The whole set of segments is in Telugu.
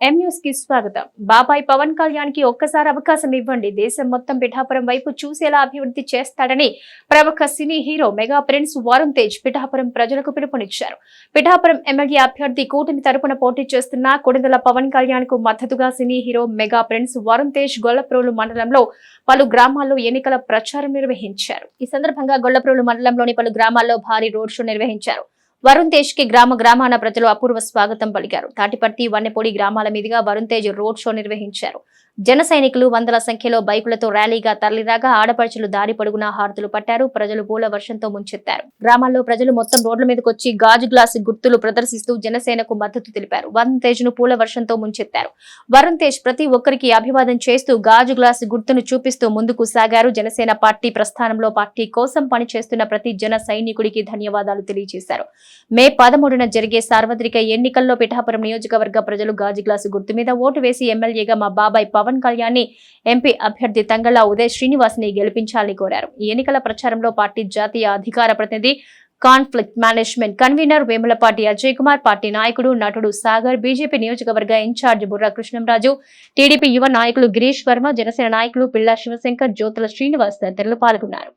కి స్వాగతం. బాబాయ్ పవన్ కళ్యాణ్కి ఒక్కసారి అవకాశం ఇవ్వండి. దేశం మొత్తం పిఠాపురం వైపు చూసేలా అభివృద్ధి చేస్తాడని ప్రముఖ cine hero mega prince Varun Tej Pithapuram ప్రజలకు పిలుపునిచ్చారు. పిఠాపురం ఎమ్మెల్యే అభ్యర్థి కూటమి తరపున పోటీ చేస్తున్న కొడుదల పవన్ కళ్యాణ్కు మద్దతుగా cine hero mega prince Varun Tej Gollaprolu మండలంలో పలు గ్రామాల్లో ఎన్నికల ప్రచారం నిర్వహించారు. ఈ సందర్భంగా గొల్లప్రోలు మండలంలోని పలు గ్రామాల్లో భారీ రోడ్ షో నిర్వహించారు. వరుణ్ తేజ్కి గ్రామ గ్రామాన ప్రజలు అపూర్వ స్వాగతం పలికారు. తాటిపర్తి వన్నెపొడి గ్రామాల మీదుగా వరుణ్ తేజ్ రోడ్ షో నిర్వహించారు. జన సైనికులు వందల సంఖ్యలో బైకులతో ర్యాలీగా తరలిరాగా ఆడపడుచులు దారి పొడుగునా హారతులు పట్టారు. ప్రజలు పూల వర్షంతో ముంచెత్తారు. గ్రామాల్లో ప్రజలు మొత్తం రోడ్ల మీదకి వచ్చి గాజు గ్లాస్ గుర్తులు ప్రదర్శిస్తూ జనసేనకు మద్దతు తెలిపారు. వరుణ్ తేజ్ను పూల వర్షంతో ముంచెత్తారు. వరుణ్ తేజ్ ప్రతి ఒక్కరికి అభివాదం చేస్తూ గాజు గ్లాస్ గుర్తును చూపిస్తూ ముందుకు సాగారు. జనసేన పార్టీ ప్రస్థానంలో పార్టీ కోసం పనిచేస్తున్న ప్రతి జన సైనికుడికి ధన్యవాదాలు తెలియజేశారు. మే పదమూడున జరిగే సార్వత్రిక ఎన్నికల్లో పిఠాపురం నియోజకవర్గ ప్రజలు గాజు గ్లాసు గుర్తు మీద ఓటు వేసి ఎమ్మెల్యేగా మా బాబాయ్ పవన్ కళ్యాణ్ని ఎంపీ అభ్యర్థి తంగళ్ళ ఉదయ్ శ్రీనివాస్ని గెలిపించాలని కోరారు. ఈ ఎన్నికల ప్రచారంలో పార్టీ జాతీయ అధికార ప్రతినిధి conflict management convener Vemulapati Ajay Kumar party నాయకుడు నటుడు సాగర్ బీజేపీ నియోజకవర్గ ఇన్ఛార్జ్ బుర్రా కృష్ణంరాజు టీడీపీ యువ నాయకులు గిరీష్ వర్మ జనసేన నాయకులు పిల్లా శివశంకర్ జ్యోతుల శ్రీనివాస్ తదితరులు పాల్గొన్నారు.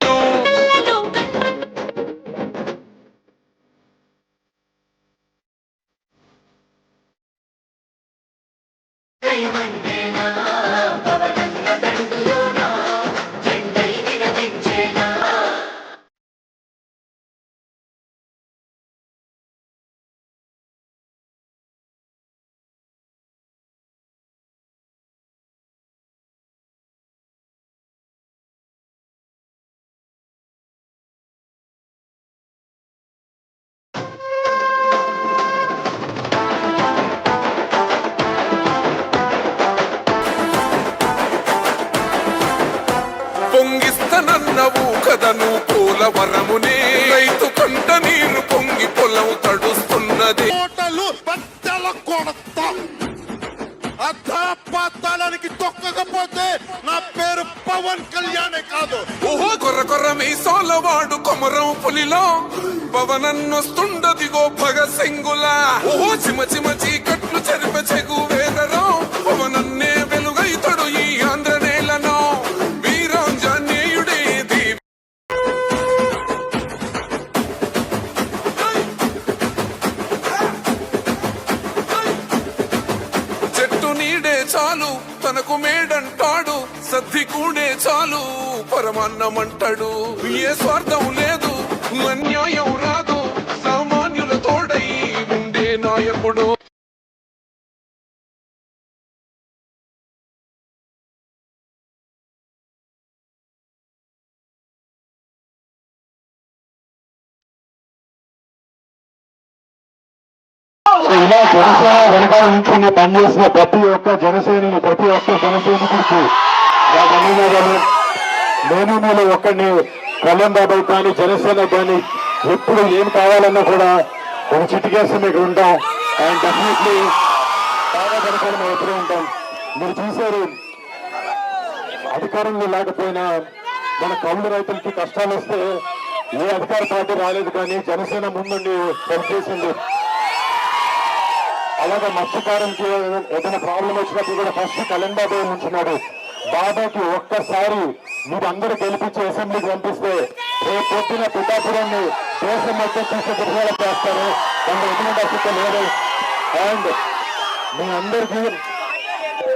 పొంగిస్తనన్నవు కదను పోలవరమునే రైతు కంట నీరు పొంగి పొలం తడుస్తున్నది. కోటలు బద్దల కొడతా. అధాపాతాళానికి తొక్కకపోతే నా పేరు పవన్ కళ్యాణే కాదు. ఓహో కొర్ర కొర్ర మీసాలవాడు కొమరం పులిలో. పవనన్నొస్తుండదిగో భగత్ సింగులా. ఓహో చిమ చిమ చీకట్లు చెరిప చెగు వేదరో. తనకు మేడంటాడు సద్ది కూడే చాలు పరమాన్నమంటాడు. ఏ స్వార్థం లేదు అన్యాయం రాదు సామాన్యుల తోడై ఉండే నాయకుడు. కూడా జనసేన వెనకాల నుంచి పనిచేసిన ప్రతి ఒక్క జనసేనని ప్రతి ఒక్క జనసైనికుడికి నా ధన్యవాదాలు. నేను మీలో ఒక్కడిని కళ్యాణ్ బాబాయ్ కానీ జనసేన కానీ ఎప్పుడు ఏం కావాలన్నా కూడా ఒక చిటికేసి మీకు ఉంటాం. అండ్ డెఫినెట్లీ బాగా జనసేన మేము ఎప్పుడూ ఉంటాం. మీరు చూశారు అధికారంలో లేకపోయినా మన కౌలు రైతులకి కష్టాలు వస్తే ఏ అధికార పార్టీ రాలేదు కానీ జనసేన ముందుండి పనిచేసింది. అలాగే మత్స్యకారంకి ఏదైనా ప్రాబ్లం వచ్చినప్పుడు కూడా ఫస్ట్ కళ్యాణ్ బాబాయ్ ఉంటున్నాడు బాబాకి ఒక్కసారి మీరు అందరూ గెలిపించి అసెంబ్లీకి పంపిస్తే రేపు పొద్దున పిఠాపురాన్ని దేశం మొత్తం చూసే దృశ్యాలు చేస్తారు. దాంట్లో ఎటువంటి అసలు లేదు. అండ్ మీ అందరికీ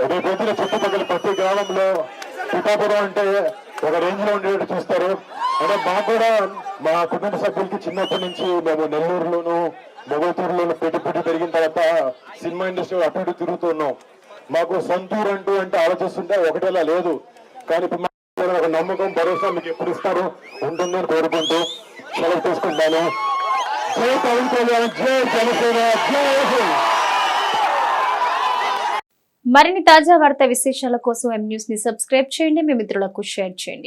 రేపు పొద్దున చుట్టుపక్కల ప్రతి గ్రామంలో పిఠాపురం అంటే ఒక రేంజ్లో ఉండేటట్టు చూస్తారు. అంటే మాకు కూడా మా కుటుంబ సభ్యులకి చిన్నప్పటి నుంచి మేము నెల్లూరులోను మొగతూరులోను పెట్టి పెట్టి పెరిగిన తర్వాత సినిమా ఇండస్ట్రీ అటు ఇటు తిరుగుతున్నాం మాకు సొంతూరు అంటూ అంటే ఆలోచిస్తుంటే ఒకటేలా లేదు. కానీ ఇప్పుడు ఒక నమ్మకం భరోసా మీకు ఎప్పుడు ఇస్తారు? ఉంటుందని కోరుకుంటూ సెలవు తీసుకుంటాను. జై పవన్ కళ్యాణ్ జై జనసేన జై మరిన్ని తాజా వార్త విశేషాల కోసం ఎం న్యూస్ని సబ్స్క్రైబ్ చేయండి. మీ మిత్రులకు షేర్ చేయండి.